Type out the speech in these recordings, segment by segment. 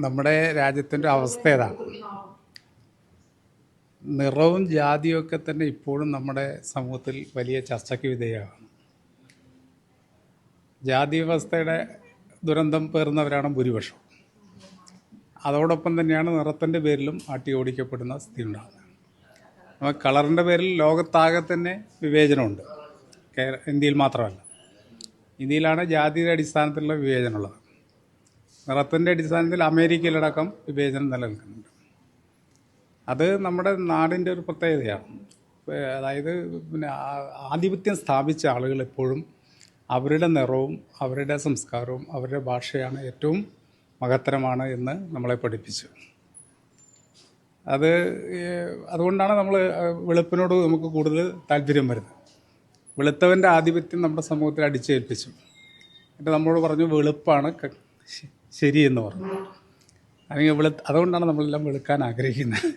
നമ്മുടെ രാജ്യത്തിന്റെ അവസ്ഥ ഏതാണ്? നിറവും ജാതിയും ഒക്കെ തന്നെ ഇപ്പോഴും നമ്മുടെ സമൂഹത്തിൽ വലിയ ചർച്ചയ്ക്ക് വിധേയമാണ്. ജാതി വ്യവസ്ഥയുടെ ദുരന്തം പേറുന്നവരാണ് ഭൂരിപക്ഷം. അതോടൊപ്പം തന്നെയാണ് നിറത്തിന്റെ പേരിലും ആട്ടി ഓടിക്കപ്പെടുന്ന സ്ഥിതി ഉണ്ടാകുന്നത് അപ്പോൾ കളറിന്റെ പേരിൽ ലോകത്താകെ തന്നെ വിവേചനമുണ്ട്. കേര ഇന്ത്യയിൽ മാത്രമല്ല. ഇന്ത്യയിലാണ് ജാതിയുടെ അടിസ്ഥാനത്തിലുള്ള വിവേചനമുള്ളത് നിറത്തിന്റെ അടിസ്ഥാനത്തിൽ അമേരിക്കയിലടക്കം വിവേചനം നിലനിൽക്കുന്നുണ്ട്. അത് നമ്മുടെ നാടിന്റെ ഒരു പ്രത്യേകതയാണ്. അതായത് പിന്നെ ആധിപത്യം സ്ഥാപിച്ച ആളുകൾ എപ്പോഴും അവരുടെ നിറവും അവരുടെ സംസ്കാരവും അവരുടെ ഭാഷയാണ് ഏറ്റവും മഹത്തരമാണ് എന്ന് നമ്മളെ പഠിപ്പിച്ചു. അത് അതുകൊണ്ടാണ് നമ്മൾ വെളുപ്പിനോട് നമുക്ക് കൂടുതൽ താല്പര്യം വരുന്നത്. വെളുത്തവന്റെ ആധിപത്യം നമ്മുടെ സമൂഹത്തിൽ അടിച്ചേൽപ്പിച്ചു. എന്നിട്ട് നമ്മളോട് പറഞ്ഞു വെളുപ്പാണ് ശരിയെന്ന് പറഞ്ഞു. അല്ലെങ്കിൽ വെളു അതുകൊണ്ടാണ് നമ്മളെല്ലാം വെളുക്കാൻ ആഗ്രഹിക്കുന്നത്.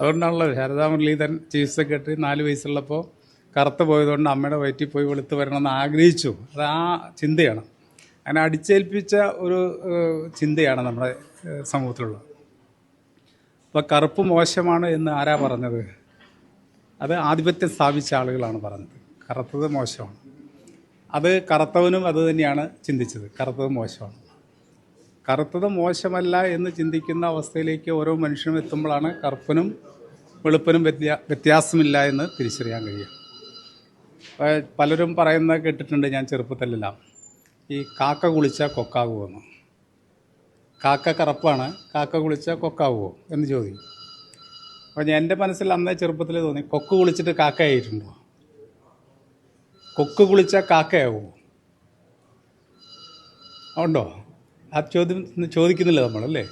അതുകൊണ്ടാണല്ലോ ശാരദാ മുരളീധരൻ ചീഫ് സെക്രട്ടറി നാല് വയസ്സുള്ളപ്പോൾ കറുത്ത് പോയതുകൊണ്ട് അമ്മയുടെ വയറ്റിൽ പോയി വെളുത്ത് വരണമെന്ന് ആഗ്രഹിച്ചു. അത് ആ ചിന്തയാണ്. അങ്ങനെ അടിച്ചേൽപ്പിച്ച ഒരു ചിന്തയാണ് നമ്മുടെ സമൂഹത്തിലുള്ളത്. അപ്പോൾ കറുപ്പ് മോശമാണ് എന്ന് ആരാ പറഞ്ഞത്? അത് ആധിപത്യം സ്ഥാപിച്ച ആളുകളാണ് പറഞ്ഞത്. കറുത്തത് മോശമാണ്. അത് കറുത്തവനും അത് തന്നെയാണ് ചിന്തിച്ചത്. കറുത്തത് മോശമാണ്. കറുത്തത് മോശമല്ല എന്ന് ചിന്തിക്കുന്ന അവസ്ഥയിലേക്ക് ഓരോ മനുഷ്യനും എത്തുമ്പോഴാണ് കറുപ്പനും വെളുപ്പനും വ്യത്യാ വ്യത്യാസമില്ല എന്ന് തിരിച്ചറിയാൻ കഴിയുക. പലരും പറയുന്നത് കേട്ടിട്ടുണ്ട് ഞാൻ ചെറുപ്പത്തിലെല്ലാം. ഈ കാക്ക കുളിച്ച കൊക്കാകുമെന്ന് കാക്ക കറുപ്പാണ് കാക്ക കുളിച്ച കൊക്കാകുമോ എന്ന് ചോദിക്കും. അപ്പോൾ ഞാൻ എന്റെ മനസ്സിൽ അന്നേ ചെറുപ്പത്തിൽ തോന്നി കൊക്ക് കുളിച്ചിട്ട് കാക്കയായിട്ടുണ്ടോ? കൊക്ക് കുളിച്ച കാക്കയാവുമോ ഉണ്ടോ? ആ ചോദ്യം ചോദിക്കുന്നില്ല നമ്മളല്ലേ?